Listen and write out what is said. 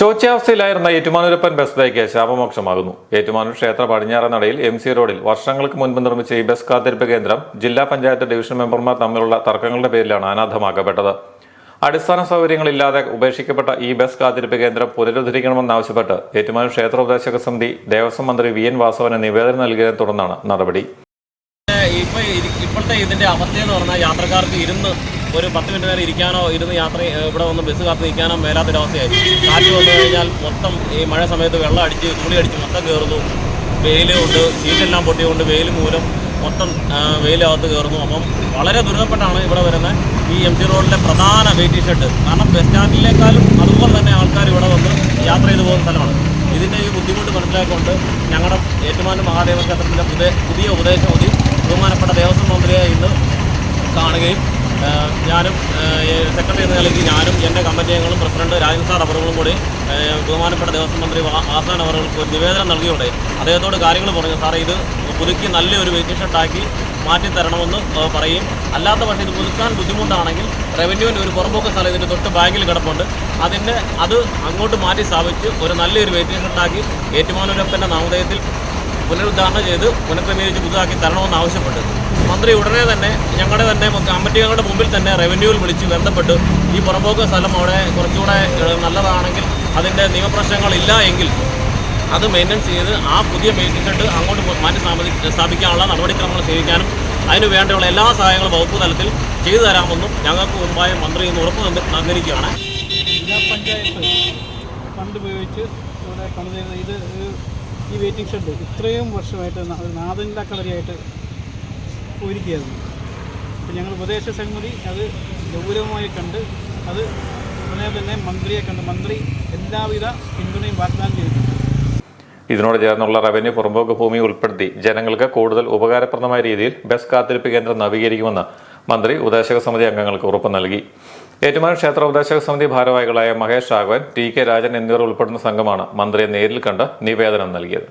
ശോച്യാവസ്ഥയിലായിരുന്ന Ettumanoorappan bus ഡേക്ക് ശാപമോക്ഷമാകുന്നു. ഏറ്റുമാനൂർ ക്ഷേത്ര പടിഞ്ഞാറ നടയിൽ എം സി റോഡിൽ വർഷങ്ങൾക്ക് മുൻപ് നിർമ്മിച്ച ഈ ബസ് കാത്തിരിപ്പ് കേന്ദ്രം ജില്ലാ പഞ്ചായത്ത് ഡിവിഷൻ മെമ്പർമാർ തമ്മിലുള്ള തർക്കങ്ങളുടെ പേരിലാണ് അനാഥമാക്കപ്പെട്ടത് അടിസ്ഥാന സൗകര്യങ്ങളില്ലാതെ ഉപേക്ഷിക്കപ്പെട്ട ഈ ബസ് കാത്തിരിപ്പ് കേന്ദ്രം പുനരുദ്ധരിക്കണമെന്നാവശ്യപ്പെട്ട് ഏറ്റുമാനൂർ ക്ഷേത്രോപദേശക സമിതി ദേവസ്വം മന്ത്രി വി എൻ വാസവന് നിവേദനം നൽകിയതിനെ തുടർന്നാണ് നടപടി. ഇപ്പോഴത്തെ ഇതിന്റെ അവസ്ഥയെന്ന് പറഞ്ഞാൽ യാത്രക്കാർക്ക് ഇരുന്ന് ഒരു പത്ത് മിനിറ്റ് നേരം ഇരിക്കാനോ ഇരുന്ന് യാത്ര ഇവിടെ വന്ന് ബസ് കാത്ത് നിൽക്കാനോ മേലാത്തൊരവസ്ഥയായി. കാറ്റ് വന്നു കഴിഞ്ഞാൽ മൊത്തം ഈ മഴ സമയത്ത് വെള്ളം അടിച്ച് തുളി അടിച്ച് മൊത്തം കയറുന്നു വെയിൽ കൊണ്ട് ഷീറ്റെല്ലാം പൊട്ടിയുകൊണ്ട് വെയിൽ മൂലം മൊത്തം വെയിലകത്ത് കയറുന്നു അപ്പം വളരെ ദുരിതപ്പെട്ടാണ് ഇവിടെ വരുന്ന ഈ എം ജി റോഡിലെ പ്രധാന വെയിറ്റിംഗ് ഷെഡ്. കാരണം ബസ് സ്റ്റാൻഡിലേക്കാളും അതുപോലെ തന്നെ ആൾക്കാർ ഇവിടെ വന്ന് യാത്ര ചെയ്തു പോകുന്ന സ്ഥലമാണ്. ഇതിന്റെ ഈ ബുദ്ധിമുട്ട് മനസ്സിലാക്കിക്കൊണ്ട് ഞങ്ങളുടെ ഏറ്റുമാനൂർ മഹാദേവ ക്ഷേത്രത്തിന്റെ പുതിയ പുതിയ കൂടി ബഹുമാനപ്പെട്ട ദേവസ്വം മന്ത്രിയെ ഇന്ന് കാണുകയും ഞാനും സെക്രട്ടറി എന്ന നിലയ്ക്ക് ഞാനും എന്റെ കമ്മിറ്റി അംഗങ്ങളും പ്രസിഡന്റ് രാജൻ സാർ അവറുകളും കൂടി ബഹുമാനപ്പെട്ട ദേവസ്വം മന്ത്രി ആസാൻ അവറുകൾക്ക് ഒരു നിവേദനം നൽകിയോടെ അദ്ദേഹത്തോട് കാര്യങ്ങൾ പറഞ്ഞു. സാറേ ഇത് പുതുക്കി നല്ലൊരു വെയിറ്റിംഗ് ഷെഡാക്കി മാറ്റി പറയും. അല്ലാത്ത പക്ഷേ ഇത് പുതുക്കാൻ ബുദ്ധിമുട്ടാണെങ്കിൽ റവന്യൂവിന്റെ ഒരു പുറമ്പോക്ക് സ്ഥലം ഇതിന്റെ തൊട്ട് ബാങ്കിൽ കിടപ്പുണ്ട്. അതിന്റെ അത് അങ്ങോട്ട് മാറ്റി സ്ഥാപിച്ച് ഒരു നല്ലൊരു വെയിറ്റിംഗ് ഷെഡാക്കി ഏറ്റുമാനൂരപ്പന്റെ നാമധേയത്തിൽ പുനരുദ്ധാരണം ചെയ്ത് പുനഃക്രമീകരിച്ച് പുതുതാക്കി തരണമെന്ന് ആവശ്യപ്പെട്ടു. മന്ത്രി ഉടനെ തന്നെ ഞങ്ങളുടെ തന്നെ കമ്മിറ്റികളുടെ മുമ്പിൽ തന്നെ റവന്യൂവിൽ വിളിച്ച് ബന്ധപ്പെട്ട് ഈ പുറമ്പോക്ക് സ്ഥലം അവിടെ കുറച്ചുകൂടെ നല്ലതാണെങ്കിൽ അതിന്റെ നിയമപ്രശ്നങ്ങളില്ല എങ്കിൽ അത് മെയിന്റെനൻസ് ചെയ്ത് ആ പുതിയ മെയിൻ അങ്ങോട്ട് മാറ്റി സ്ഥാപി സ്ഥാപിക്കാനുള്ള നടപടിക്രമങ്ങൾ സ്വീകരിക്കാനും അതിന് വേണ്ടിയുള്ള എല്ലാ സഹായങ്ങളും വകുപ്പ് തലത്തിൽ ചെയ്തു തരാമെന്നും ഞങ്ങൾക്ക് മുമ്പായി മന്ത്രി ഇന്ന് ഉറപ്പ് തന്നി- തന്നിരിക്കുകയാണ്. ജില്ലാ പഞ്ചായത്ത് ഫണ്ട് ഉപയോഗിച്ച് ഇവിടെ പണിതിരുന്ന ഇത് ഈ വെയിറ്റിംഗ് ഷെഡ് ഇത്രയും വർഷമായിട്ട് ന- ഒരു കളരിയായിട്ട് ഞങ്ങൾ ഉപദേശ സംഗതി അത് ഗൗരവമായി കണ്ട് അത് ഉടനെ തന്നെ മന്ത്രിയെ കണ്ട് മന്ത്രി എല്ലാവിധ പിന്തുണയും വാഗ്ദാനം ചെയ്തിട്ടുണ്ട്. ഇതിനോട് ചേർന്നുള്ള റവന്യൂ പുറമ്പോക്ക് ഭൂമി ഉൾപ്പെടുത്തി ജനങ്ങൾക്ക് കൂടുതൽ ഉപകാരപ്രദമായ രീതിയിൽ ബസ് കാത്തിരിപ്പ് കേന്ദ്രം നവീകരിക്കുമെന്ന് മന്ത്രി ഉപദേശക സമിതി അംഗങ്ങൾക്ക് ഉറപ്പ് നൽകി. ഏറ്റുമാനൂർ ക്ഷേത്ര ഉപദേശക സമിതി ഭാരവാഹികളായ മഹേഷ് രാഘവൻ ടി കെ രാജൻ എന്നിവർ ഉൾപ്പെടുന്ന സംഘമാണ് മന്ത്രിയെ നേരിൽ കണ്ട് നിവേദനം നൽകിയത്.